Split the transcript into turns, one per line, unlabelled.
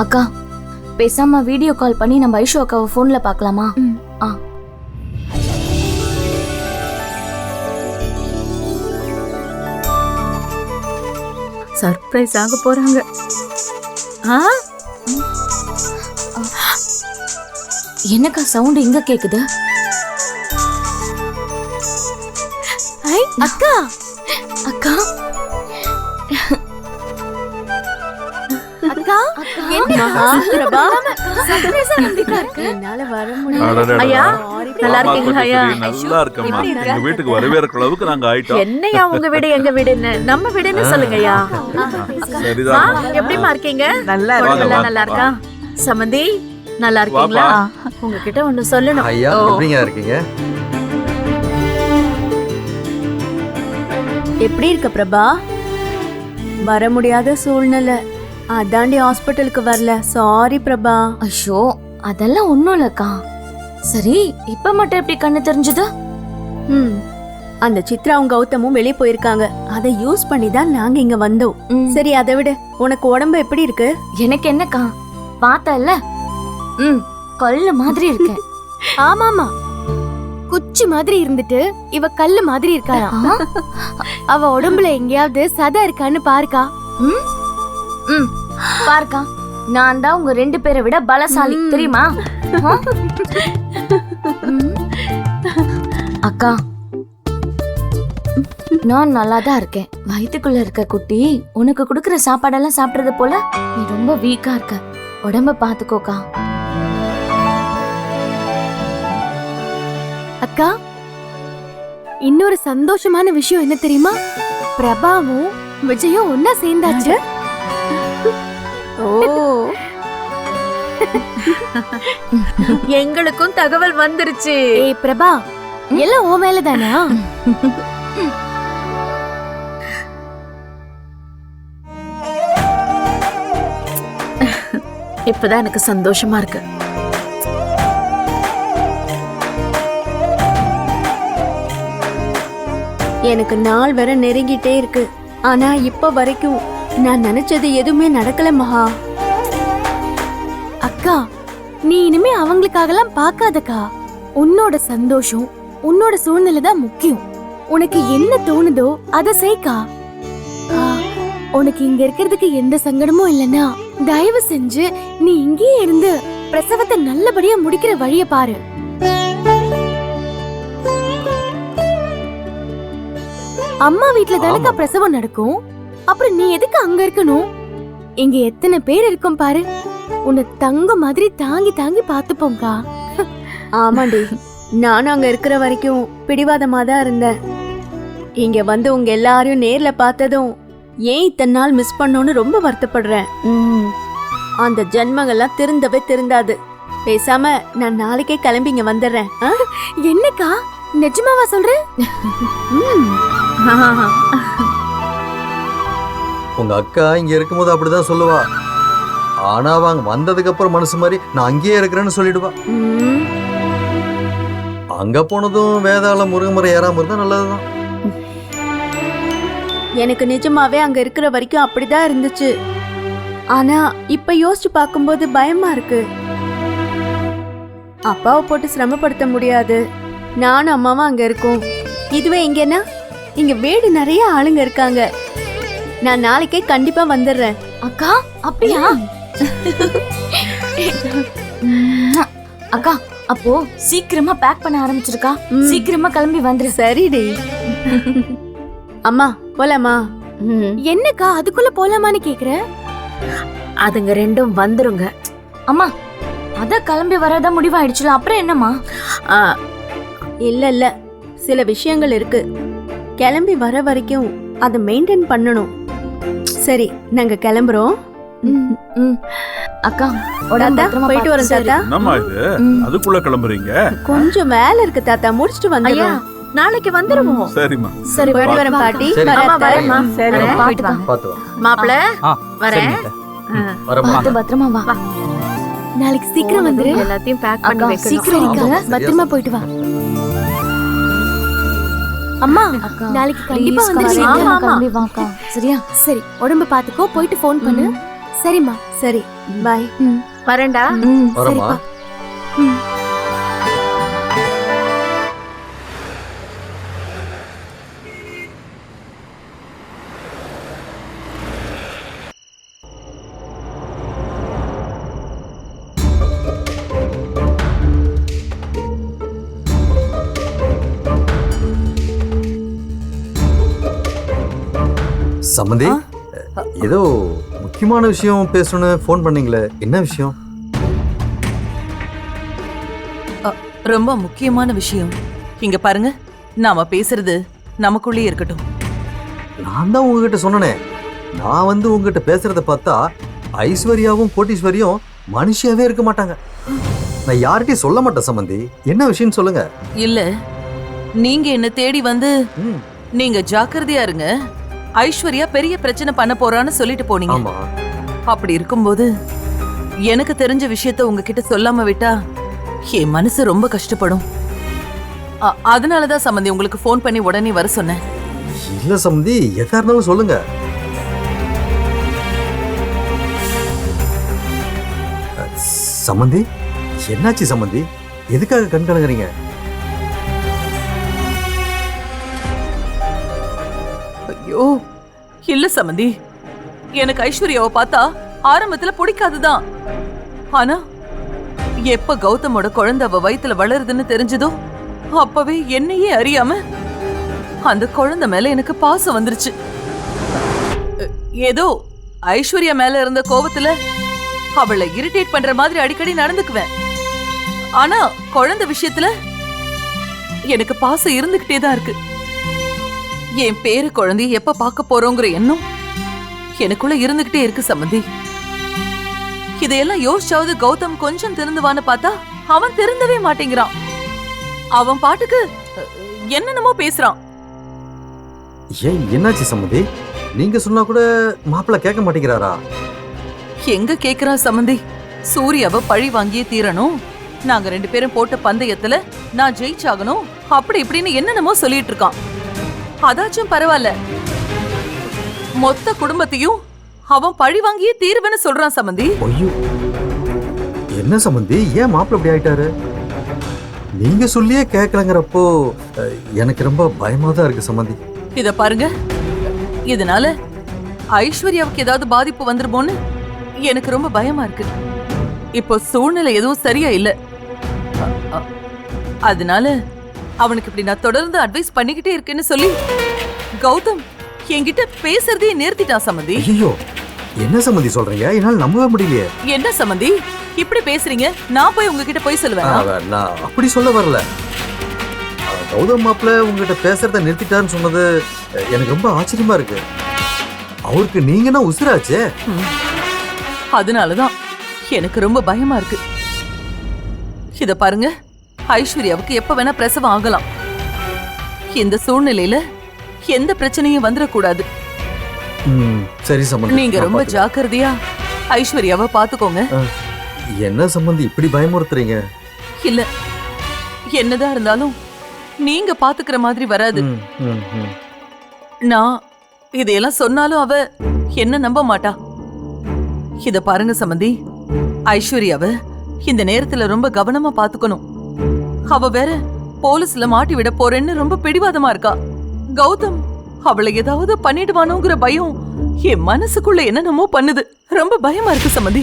அக்கா பேசாம video call பண்ணி நம்ம ஐஷு அக்காவை ஃபோன்ல பார்க்கலாமா. ஆ.
சர்ப்ரைஸ் ஆக போறாங்க. ஆ?
என்னக்கா சவுண்ட் இங்க கேக்குது?
ஐ அக்கா.
அக்கா.
நல்லா
ஆமா,
இருக்கீங்களா ஐயா
குட்டி, நல்லா இருக்கம்மா
எப்படி இருக்க?
எங்க வீட்டுக்கு வரவேற்கிற அளவுக்கு நாங்க ஆயிட்டோம்
என்னையா உங்க வீடு எங்க வீடுன்னு நம்ம வீடுன்னு சொல்லுங்க ஐயா
சரிதான்
எப்படிமா இருக்கீங்க நல்லா
வாங்க,
நல்லா இருக்கா சமந்தி நல்லா இருக்கீங்களா உங்ககிட்ட ஒண்ணு சொல்லணும்
ஐயா
ஓ.
எப்படிங்க இருக்கீங்க
எப்படி இருக்க பிரபா வர முடியாத சூழ்நிலை அதாண்டி ஹாஸ்பிட்டலுக்கு வரல. சாரி பிரபா.
ஐயோ அதெல்லாம் ஒண்ணும் இல்லக்கா. சரி இப்ப மட்டும் எப்படி கண்ணு தெரிஞ்சது?
ம். அந்த சித்ராவும் கௌதமும் வெளியே போயிருக்காங்க. அதை யூஸ் பண்ணி தான் நாங்க இங்க வந்தோம். சரி அதை விட. உனக்கு உடம்பு எப்படி இருக்கு?
எனக்கு என்னக்கா? பார்த்தல ம் கல்லு மாதிரி இருக்கேன்
ஆமாமா குச்சி மாதிரி இருந்துட்டு இவ கல்லு மாதிரி இருக்காளா? அவ உடம்புல எங்கேயாவது சதை இருக்கான்னு பாருக்கா.
ம். ம். பாருக்கா நான் தான் உங்க ரெண்டு பேரை விட பலசாலி. தெரியுமா. அக்கா நான் நல்லா தான் இருக்கேன். வயித்துக்குள்ள இருக்க குட்டி உனக்கு கொடுக்குற சாப்பாடெல்லாம் சாப்பிடுறது போல நீ ரொம்ப வீக்கா இருக்க. உடம்ப பாத்துக்கோக்கா.
அக்கா இன்னொரு சந்தோஷமான விஷயம் என்ன தெரியுமா? பிரபாவும் விஜயும் ஒன்னா சேர்ந்தாச்சு.
ஓ.
எங்களுக்கும் தகவல் வந்துருச்சு.
ஏய் பிரபா எல்லாம் உன் மேல தானா
இப்பதான் எனக்கு சந்தோஷமா இருக்கு.
எனக்கு நாள் வர நெருங்கிட்டே இருக்கு. ஆனா இப்ப வரைக்கும் நான் நினைச்சது எதுவுமே நடக்கல மகா.
அக்கா நீ இனிமே அவங்களுக்காகலாம் பார்க்காதக்கா. உன்னோட சந்தோஷம் உன்னோட சூழ்நிலை தான் முக்கியம். உனக்கு என்ன தோணுதோ அதை செய்க்கா. ஆ, உனக்கு இங்க இருக்கிறதுக்கு எந்த சங்கடமும் இல்லனா தயவு செஞ்சு நீ இங்கேயே இருந்து பிரசவத்தை நல்லபடியா முடிக்கிற வழிய பாரு. அம்மா வீட்ல தானக்கா. பிரசவம் நடக்கும்? அப்புறம் நீ எதுக்கு அங்க இருக்கணும்? இங்க எத்தனை பேர் இருக்கும் பாரு. உன்னை தங்க மாதிரி தாங்கி தாங்கி பாத்துப்போங்கா
ஆமாண்டி. நானும் அங்க இருக்கிற வரைக்கும் பிடிவாதமா தான் இருந்தேன். இங்க வந்து உங்க எல்லாரையும் நேர்ல பார்த்ததும் ஏன் இத்தனை நாள் மிஸ் பண்ணோன்னு ரொம்ப வருத்தப்படுறேன்.
ம்.
அந்த ஜென்மங்கள்லாம் திருந்தவே திருந்தாது. பேசாம நான் நாளைக்கே கிளம்பி இங்க வந்துடுறேன்?
என்னக்கா? நிஜமாவா சொல்ற?
உங்க அக்கா இங்க இருக்கும்போது அப்படிதான் சொல்லுவா. ஆனா அவங்க வந்ததுக்கு அப்புறம் மனசு மாதிரி நான் அங்கேயே இருக்கிறேன்னு சொல்லிடுவா. அங்க போனதும் வேதாள முருகமரை ஏறாம இருந்தா நல்லதுதான்.
எனக்கு நிஜமாவே அங்க இருக்கிற வரைக்கும் அப்படிதான் இருந்துச்சு. ஆனா இப்ப யோசிச்சு பார்க்கும்போது பயமா இருக்கு. அப்பாவை போட்டு சிரமப்படுத்த முடியாது. நானும் அம்மாவும் அங்க இருக்கோம். இதுவே இங்கன்னா இங்க வீடு நிறைய ஆளுங்க இருக்காங்க. நான் நாளைக்கே கண்டிப்பா வந்துடுறேன்.
அக்கா அப்படியா. அக்கா அப்போ சீக்கிரமா பேக் பண்ண ஆரம்பிச்சிருக்கா. சீக்கிரமா கிளம்பி வந்துரு.
சரிடி. அம்மா போலாமா?
என்னக்கா அதுக்குள்ள போலாமான்னு கேக்குற?
அதுங்க ரெண்டும் வந்துருங்க.
அம்மா அத கிளம்பி வரதா முடிவாயிடுச்சுல அப்புறம் என்னம்மா?
இல்ல இல்ல. சில விஷயங்கள் இருக்கு. கிளம்பி வர வரைக்கும் அதை மெயின்டைன் பண்ணணும். சரி நாங்க கிளம்புறோம்.
ம், ம். அக்கா
தாத்தா போயிட்டு வரோம் தாத்தா.
என்னம்மா இது. அதுக்குள்ள கிளம்புறீங்க?
கொஞ்சம் வேலை இருக்கு தாத்தா. முடிச்சிட்டு வந்துடுறோம்.
நாளைக்கு வந்துருவோம்.
சரிம்மா.
சரி
போயிட்டு
வரேன்
பாட்டி. வரேன்
மாப்பிள வரேன்
பத்திரமா வா.
நாளைக்கு சீக்கிரம் வந்துரு.
எல்லாத்தையும் பேக் பண்ணி
சீக்கிரம்
பத்திரமா போயிட்டு வா. அம்மா நாளைக்கு கண்டிப்பா
ஆமா.
கிளம்பி வாக்கா. சரியா?
சரி உடம்ப பாத்துக்கோ போயிட்டு ஃபோன் பண்ணு. சரிம்மா.
சரி பாய்
வரேன்டா.
சரிப்பா.
சம்மந்தி ஏதோ முக்கியமான விஷயம் பேசணும்னு ஃபோன் பண்ணீங்களே. என்ன விஷயம்?
ரொம்ப முக்கியமான விஷயம். இங்க பாருங்க நாம பேசுறது நமக்குள்ளே இருக்கட்டும்.
நான் தான் உங்ககிட்ட சொன்னனே. நான் வந்து உங்ககிட்ட பேசுறத பார்த்தா ஐஸ்வர்யாவும் கோட்டீஸ்வரியும் மனுஷியாவே இருக்க மாட்டாங்க. நான் யார்கிட்டயும் சொல்ல மாட்டேன் சம்மந்தி. என்ன விஷயம் சொல்லுங்க.
இல்ல நீங்க என்ன தேடி வந்து நீங்க ஜாக்கிரதையா இருங்க. ஐஸ்வர்யா பெரிய பிரச்சனை பண்ண போறான்னு சொல்லிட்டு போனீங்க.
ஆமா.
அப்படி இருக்கும்போது எனக்கு தெரிஞ்ச விஷயத்த உங்ககிட்ட சொல்லாம விட்டா என் மனசு ரொம்ப கஷ்டப்படும். அ- அதனாலதான் சம்பந்தி உங்களுக்கு ஃபோன் பண்ணி உடனே வர சொன்னேன்.
இல்ல சம்மந்தி எதா இருந்தாலும் சொல்லுங்க. அஹ், சம்மந்தி என்னாச்சு சம்மந்தி எதுக்காக கண் கலங்குறீங்க?
ஐயோ இல்ல சமந்தி. எனக்கு ஐஸ்வர்யாவை பார்த்தா ஆரம்பத்துல பிடிக்காதுதான். ஆனா எப்ப கௌதமோட குழந்தை அவ வயித்துல வளருதுன்னு தெரிஞ்சதோ அப்பவே என்னையே அறியாம அந்த குழந்தை மேல எனக்கு பாசம் வந்துருச்சு. ஏதோ ஐஸ்வர்யா மேல இருந்த கோவத்துல அவளை இரிட்டேட் பண்ற மாதிரி அடிக்கடி நடந்துக்குவேன். ஆனா குழந்தை விஷயத்துல எனக்கு பாசம் இருந்துகிட்டே தான் இருக்கு. என் பேரு குழந்தைய எப்ப பார்க்க போறோங்கிற எண்ணம் எனக்குள்ள இருந்துகிட்டே இருக்கு சம்மந்தி இதையெல்லாம் யோசிச்சாவது கௌதம் கொஞ்சம் திருந்துவான்னு பார்த்தா அவன் திருந்தவே மாட்டேங்கிறான். அவன் பாட்டுக்கு என்னென்னமோ பேசுறான்.
ஏன் என்னாச்சு சம்மந்தி நீங்க சொன்னா கூட மாப்பிள்ளை கேட்க மாட்டேங்கிறாரா?
எங்க கேக்குறான் சம்மந்தி சூர்யாவை பழி வாங்கியே தீரணும். நாங்க ரெண்டு பேரும் போட்ட பந்தயத்துல நான் ஜெயிச்சாகணும். அப்படி இப்படின்னு என்னென்னமோ சொல்லிட்டு இருக்கான். அதாச்சும் பரவாயில்ல மொத்த குடும்பத்தையும் அவன் பழி வாங்கியே தீருவேன்னு சொல்றான் சம்மந்தி
ஐயோ. என்ன சம்மந்தி ஏன் மாப்பிள்ளை இப்படி ஆயிட்டாரு? நீங்க சொல்லியே கேட்கலங்கிறப்போ எனக்கு ரொம்ப பயமா தான் இருக்கு சம்மந்தி
இத பாருங்க. இதனால ஐஸ்வர்யாவுக்கு ஏதாவது பாதிப்பு வந்துருமோன்னு எனக்கு ரொம்ப பயமா இருக்கு. இப்போ சூழ்நிலை எதுவும் சரியா இல்ல. அதனால அவனுக்கு இப்படி நான் தொடர்ந்து அட்வைஸ் பண்ணிக்கிட்டே இருக்கேன்னு சொல்லி கௌதம் என்கிட்ட பேசுறதையே நிறுத்திட்டான் சம்மந்தி
ஐயோ என்ன சம்மந்தி சொல்றீங்க? என்னால நம்பவே முடியலையே.
என்ன சம்மந்தி இப்படி பேசுறீங்க? நான் போய் உங்ககிட்ட போய் சொல்லுவேன்?
நான் அப்படி சொல்ல வரல. கௌதம் மாப்பிள்ள உங்ககிட்ட பேசுறத நிறுத்திட்டாருன்னு சொன்னது எனக்கு ரொம்ப ஆச்சரியமா இருக்கு. அவருக்கு நீங்கன்னா உசுராச்சே?
அதனாலதான் எனக்கு ரொம்ப பயமா இருக்கு. இத பாருங்க. ஐஸ்வர்யாவுக்கு எப்ப வேணா பிரசவம் ஆகலாம். இந்த சூழ்நிலையில எந்த பிரச்சனையும் வந்துடக்கூடாது
சரி சம்மந்தி
நீங்க ரொம்ப. ஜாக்கிரதையா ஐஸ்வர்யாவை பாத்துக்கோங்க
என்ன சம்மந்தி இப்படி பயமுறுத்துறீங்க?
இல்ல என்னதான் இருந்தாலும் நீங்க பாத்துக்கிற மாதிரி வராது. நான் இதையெல்லாம் சொன்னாலும் அவ என்ன நம்ப மாட்டா. இத பாருங்க சம்பந்தி ஐஸ்வர்யாவ இந்த நேரத்துல ரொம்ப கவனமா பாத்துக்கணும் அவ வேற போலீஸ்ல மாட்டி விட போறேன்னு ரொம்ப பிடிவாதமா இருக்கா. கௌதம் அவளை ஏதாவது பண்ணிடுவானோங்கிற பயம் என் மனசுக்குள்ள என்னென்னமோ பண்ணுது. ரொம்ப பயமா இருக்கு சம்மதி